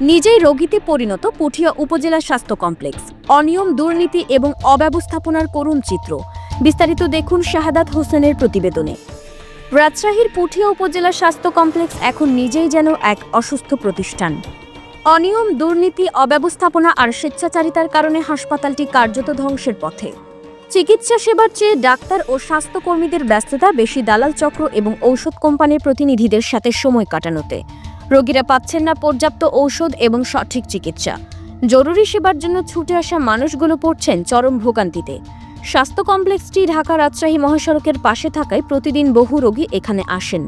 নিজেই রোগীতে পরিণত পুঠিয়া উপজেলা স্বাস্থ্য কমপ্লেক্স। অনিয়ম, দুর্নীতি এবং অব্যবস্থাপনার করুণ চিত্র। বিস্তারিত দেখুন শাহাদাত হোসেনের প্রতিবেদনে। রাজশাহীর পুঠিয়া উপজেলা স্বাস্থ্য কমপ্লেক্স এখন নিজেই যেন এক অসুস্থ প্রতিষ্ঠান। অনিয়ম, দুর্নীতি, অব্যবস্থাপনা আর স্বেচ্ছাচারিতার কারণে হাসপাতালটি কার্যত ধ্বংসের পথে। চিকিৎসা সেবার চেয়ে ডাক্তার ও স্বাস্থ্যকর্মীদের ব্যস্ততা, বেশি দালাল চক্র এবং ঔষধ কোম্পানির প্রতিনিধিদের সাথে সময় কাটানোতে। রোগীরা পাচ্ছেন না পর্যাপ্ত ঔষধ এবং সঠিক চিকিৎসা। জরুরি সেবার জন্য ছুটে আসা মানুষগুলো পড়ছেন চরম ভোগান্তিতে। স্বাস্থ্য কমপ্লেক্সটি ঢাকা রাজশাহী মহাসড়কের পাশে থাকায় প্রতিদিন বহু রোগী এখানে আসেন।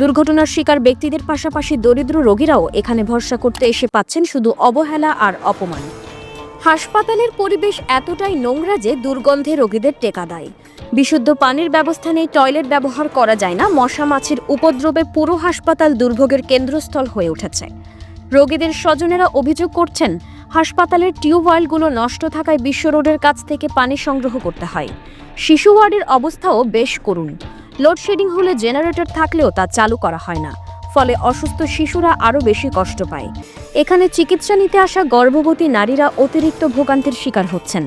দুর্ঘটনার শিকার ব্যক্তিদের পাশাপাশি দরিদ্র রোগীরাও এখানে ভরসা করতে এসে পাচ্ছেন শুধু অবহেলা আর অপমান। হাসপাতালের পরিবেশ এতটাই নোংরা যে দুর্গন্ধে রোগীদের টেকা দেয়। বিশুদ্ধ পানির ব্যবস্থা নেই, টয়লেট ব্যবহার করা যায় না, মশা মাছির উপদ্রবে পুরো হাসপাতাল দুর্ভোগের কেন্দ্রস্থল হয়ে উঠেছে। রোগীদের স্বজনেরা অভিযোগ করছেন, হাসপাতালের টিউবওয়েলগুলো নষ্ট থাকায় বিশ্ব রোডের কাছ থেকে পানি সংগ্রহ করতে হয়। শিশু ওয়ার্ডের অবস্থাও বেশ করুণ। লোডশেডিং হলে জেনারেটর থাকলেও তা চালু করা হয় না। ফলে অসুস্থ শিশুরা আরও বেশি কষ্ট পায়। এখানে চিকিৎসা নিতে আসা গর্ভবতী নারীরা অতিরিক্ত ভোগান্তির শিকার হচ্ছেন।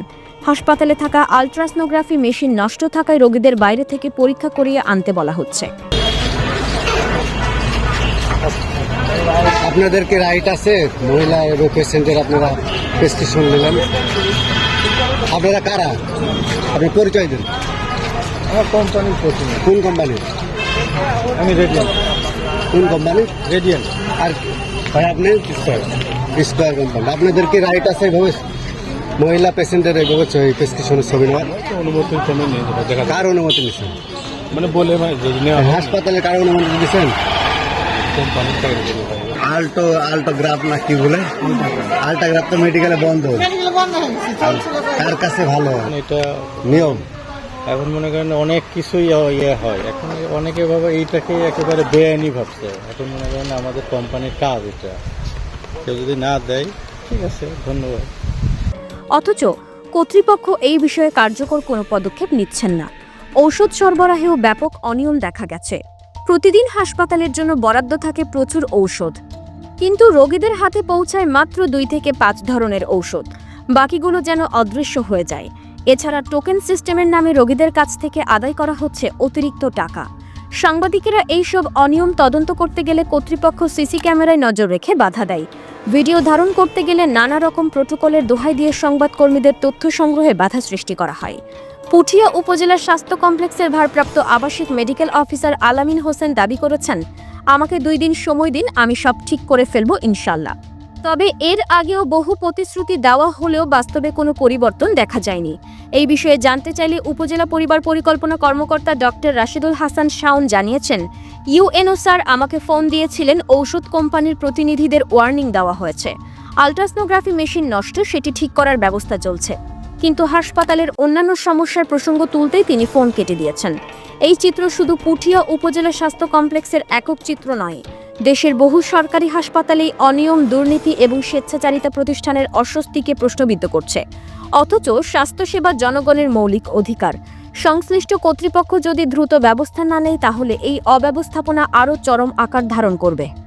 হাসপাতালে থাকা আলট্রাসনোগ্রাফি মেশিন নষ্ট থাকায় রোগীদের বাইরে থেকে পরীক্ষা করিয়ে আনতে বলা হচ্ছে। আপনাদেরকে রাইট আছে? মহিলা এবং পেশেন্টের আপনারা প্রেসক্রিপশন নিলেন। আপনারা কারা? আপনি পরিচয় দিন। আমার কোম্পানির কোন কোম্পানি আমি রেডিয়ান কোন কোম্পানি রেডিয়ান আর ভাই আপনি? স্কোয়ার কোম্পানি আপনাদের কি রাইট আছে এভাবে? মহিলা পেশেন্টের এভাবে প্রেসক্রিপশনের ছবি নেওয়ার? অনুমতি। কার অনুমতি নিচ্ছেন মানে বলে হাসপাতালে কার অনুমতি টাকা আল্টো আল্টোগ্রাফ না কি বলে? আল্ট্রাগ্রাফ তো মেডিকেলে বন্ধ। কার কাছে ভালো? মানে এটা নিয়ম। এখন মনে করেন অনেক কিছুই ইয়ে হয়। এখন অনেকে ভাবে এইটাকে একেবারে বেআইনি ভাবছে। এখন মনে করেন আমাদের কোম্পানির কাজ এটা। কেউ যদি না দেয়, ঠিক আছে, ধন্যবাদ। অথচ কর্তৃপক্ষ এই বিষয়ে কার্যকর কোনো পদক্ষেপ নিচ্ছেন না। ঔষধ সরবরাহেও ব্যাপক অনিয়ম দেখা গেছে। প্রতিদিন হাসপাতালের জন্য বরাদ্দ থাকে প্রচুর ঔষধ। কিন্তু রোগীদের হাতে পৌঁছায় মাত্র দুই থেকে পাঁচ ধরনের ঔষধ। বাকিগুলো যেন অদৃশ্য হয়ে যায়। এছাড়া টোকেন সিস্টেমের নামে রোগীদের কাছ থেকে আদায় করা হচ্ছে অতিরিক্ত টাকা। সাংবাদিকেরা এইসব অনিয়ম তদন্ত করতে গেলে কর্তৃপক্ষ সিসি ক্যামেরায় নজর রেখে বাধা দেয়। ভিডিও ধারণ করতে গেলে নানা রকম প্রোটোকলের দোহাই দিয়ে সংবাদকর্মীদের তথ্য সংগ্রহে বাধা সৃষ্টি করা হয়। পুঠিয়া উপজেলার স্বাস্থ্য কমপ্লেক্সের ভারপ্রাপ্ত আবাসিক মেডিকেল অফিসার আলামিন হোসেন দাবি করেছেন, আমাকে দুই দিন সময় দিন, আমি সব ঠিক করে ফেলব ইনশাল্লাহ তবে এর আগেও বহু প্রতিশ্রুতি দেওয়া হলেও বাস্তবে কোনো পরিবর্তন দেখা যায়নি। এই বিষয়ে জানতে চাইলে উপজেলা পরিবার পরিকল্পনা কর্মকর্তা ডক্টর রাশিদুল হাসান শাওন জানিয়েছেন ইউএনও স্যার আমাকে ফোন দিয়েছিলেন, ঔষধ কোম্পানির প্রতিনিধিদের ওয়ার্নিং দেওয়া হয়েছে। আলট্রাসনোগ্রাফি মেশিন নষ্ট, সেটি ঠিক করার ব্যবস্থা চলছে। কিন্তু হাসপাতালের অন্যান্য সমস্যার প্রসঙ্গ তুলতেই তিনি ফোন কেটে দিয়েছেন। এই চিত্র শুধু পুঠিয়া উপজেলা স্বাস্থ্য কমপ্লেক্সের একক চিত্র নয় দেশের বহু সরকারি হাসপাতালেই অনিয়ম, দুর্নীতি এবং স্বেচ্ছাচারিতা প্রতিষ্ঠানের অস্বস্তিকে প্রশ্নবিদ্ধ করছে। অথচ স্বাস্থ্যসেবা জনগণের মৌলিক অধিকার। সংশ্লিষ্ট কর্তৃপক্ষ যদি দ্রুত ব্যবস্থা না নেয়, তাহলে এই অব্যবস্থাপনা আরও চরম আকার ধারণ করবে।